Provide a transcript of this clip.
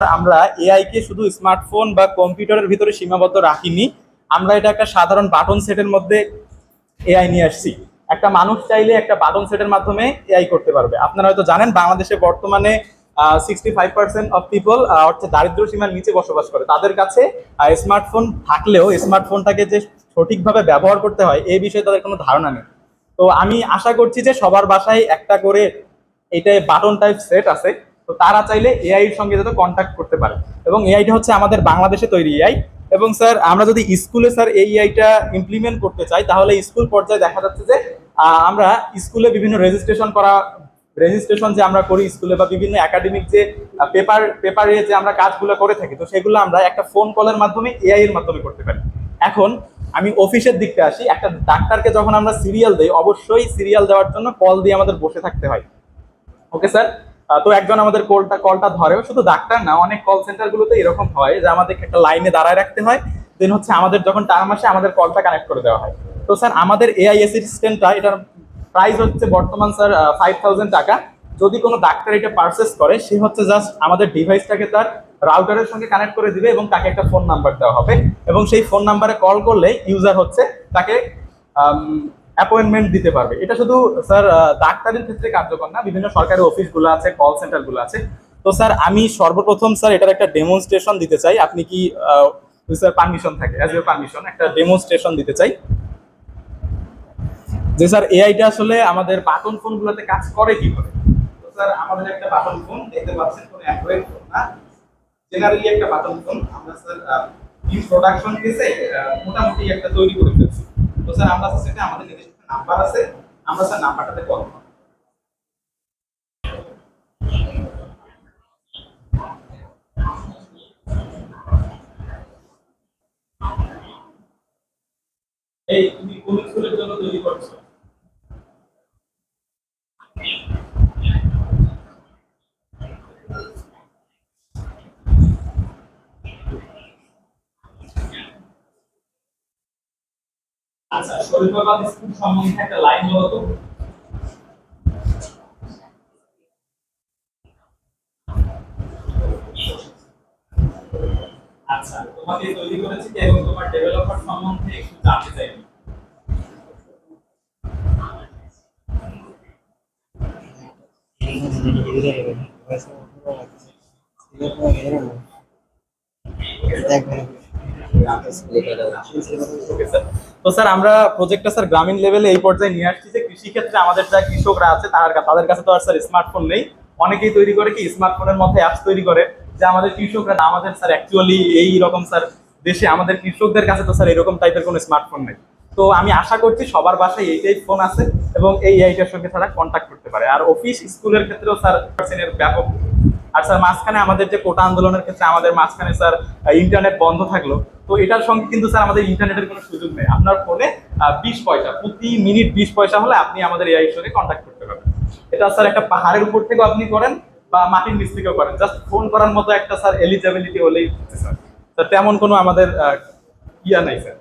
আমরা এআই কে শুধু স্মার্টফোন বা কম্পিউটারের ভিতরে সীমাবদ্ধ রাখিনি, আমরা এটা একটা সাধারণ বাটন সেটের মধ্যে এআই নিয়ে আসছি। একটা মানুষ চাইলে একটা বাটন সেটের মাধ্যমে এআই করতে পারবে। আপনারা হয়তো জানেন, বাংলাদেশে বর্তমানে sixty five percent of people অর্থাৎ দারিদ্র সীমার নিচে বসবাস করে। তাদের কাছে স্মার্টফোন থাকলেও স্মার্টফোনটাকে যে সঠিকভাবে ব্যবহার করতে হয় এই বিষয়ে তাদের কোনো ধারণা নেই। তো আমি আশা করছি যে সবার বাসায় একটা করে এটা বাটন টাইপ সেট আছে। তো তারা চাইলে এআই এর সঙ্গে যাতে কন্ট্যাক্ট করতে পারে। এবং এআইটা হচ্ছে আমাদের বাংলাদেশে তৈরি এআই এবং স্যার, আমরা যদি স্কুলে স্যার এই এআইটা ইমপ্লিমেন্ট করতে চাই, তাহলে স্কুল পর্যায়ে দেখা যাচ্ছে যে আমরা স্কুলে বিভিন্ন রেজিস্ট্রেশন করা রেজিস্ট্রেশন যে আমরা করি স্কুলে বা বিভিন্ন একাডেমিক যে পেপার পেপারে যে আমরা কাজগুলো করে থাকি, তো সেগুলো আমরা একটা ফোন কলের মাধ্যমে এআই এর মাধ্যমে করতে পারি। এখন আমি অফিসের দিকটা আসি, একটা ডাক্তারকে যখন আমরা সিরিয়াল দেই, অবশ্যই সিরিয়াল দেওয়ার জন্য কল দিয়ে আমাদের বসে থাকতে হয়। ওকে স্যার তো একজন আমাদের কলটা কলটা ধরেও শুধু ডাক্তার না, অনেক কল সেন্টার গুলোতে এরকম হয় যে আমাদেরকে একটা লাইনে দাঁড়ায় রাখতে হয়। দেন হচ্ছে আমাদের যখন টার্ম আসে, আমাদের কলটা কানেক্ট করে দেওয়া হয়। তো স্যার আমাদের এআই অ্যাসিস্ট্যান্টটা এটার প্রাইস হচ্ছে বর্তমান স্যার ফাইভ থাউজেন্ড টাকা। যদি কোনো ডাক্তার এটা পারচেস করে, সে হচ্ছে জাস্ট আমাদের ডিভাইসটাকে তার রাউটারের সঙ্গে কানেক্ট করে দিবে এবং তাকে একটা ফোন নাম্বার দেওয়া হবে। এবং সেই ফোন নাম্বারে কল করলে ইউজার হচ্ছে তাকে অ্যাপয়েন্টমেন্ট দিতে পারবে। এটা শুধু স্যার ডাক্তারের ক্ষেত্রে কার্যকর না, বিভিন্ন সরকারি অফিসগুলো আছে কল সেন্টারগুলো আছে। তো স্যার আমি সর্বপ্রথম স্যার এটার একটা ডেমনস্ট্রেশন দিতে চাই। আপনি কি স্যার পারমিশন থাকে? অ্যাজ ইউর পারমিশন একটা ডেমনস্ট্রেশন দিতে চাই। যে স্যার এআইটা আসলে আমাদের বাটন ফোনগুলোতে কাজ করে কি করে তো স্যার আমাদের একটা বাটন ফোন, দেখতে পাচ্ছেন, কোনো অ্যান্ড্রয়েড ফোন না। জেনারেলি একটা বাটন ফোন, আমরা স্যার ইন প্রোডাকশন কেসে মোটামুটি একটা তৈরি করে ফেলছি। তো স্যার আমরা সেটা আমাদের নাম্বার আছে? আমরা স্যার নাম্বারটাতে কল এই তুমি কোন স্কুলের জন্য তৈরি করছ? আচ্ছা শরীফাবাদ স্কুল সম্বন্ধে একটা লাইন বলো তো। আচ্ছা তোমাকে তৈরি করেছি এবং তোমার ডেভেলপার সম্বন্ধে একটু জানতে চাই। স্যার তো স্যার আমরা প্রজেক্টটা স্যার গ্রামীণ লেভেলে এই পর্যায়ে নিয়ে আসছি যে আমাদের যা কৃষকরা আছে, তার তাদের কাছে তো আর স্যার স্মার্টফোন নেই। অনেকেই তৈরি করে কি স্মার্টফোনের মধ্যে অ্যাপস তৈরি করে, যে আমাদের কৃষকরা, আমাদের স্যার অ্যাকচুয়ালি এই রকম স্যার দেশে আমাদের কৃষকদের কাছে তো স্যার এরকম টাইপের কোনো স্মার্টফোন নেই। তো আমি আশা করছি সবার বাসায় এইটাই ফোন আছে এবং এই এইটার সঙ্গে তারা কন্ট্যাক্ট করতে পারে। আর অফিস স্কুলের ক্ষেত্রেও স্যার ব্যাপক আর স্যার, মাঝখানে আমাদের যে কোটা আন্দোলনের ক্ষেত্রে আমাদের মাঝখানে স্যার ইন্টারনেট বন্ধ থাকল, তো এটার সঙ্গে কিন্তু স্যার আমাদের ইন্টারনেটের কোনো সুযোগ নেই। আপনার ফোনে বিশ পয়সা, প্রতি মিনিট বিশ পয়সা হলে আপনি আমাদের এআই সঙ্গে কন্ট্যাক্ট করতে পারবেন। এটা স্যার একটা পাহাড়ের উপর থেকেও আপনি করেন বা মাটির নিচ থেকেও করেন। জাস্ট ফোন করার মতো একটা স্যার এলিজিবিলিটি হলেই স্যার। তেমন কোনো আমাদের ইয়া নাই স্যার।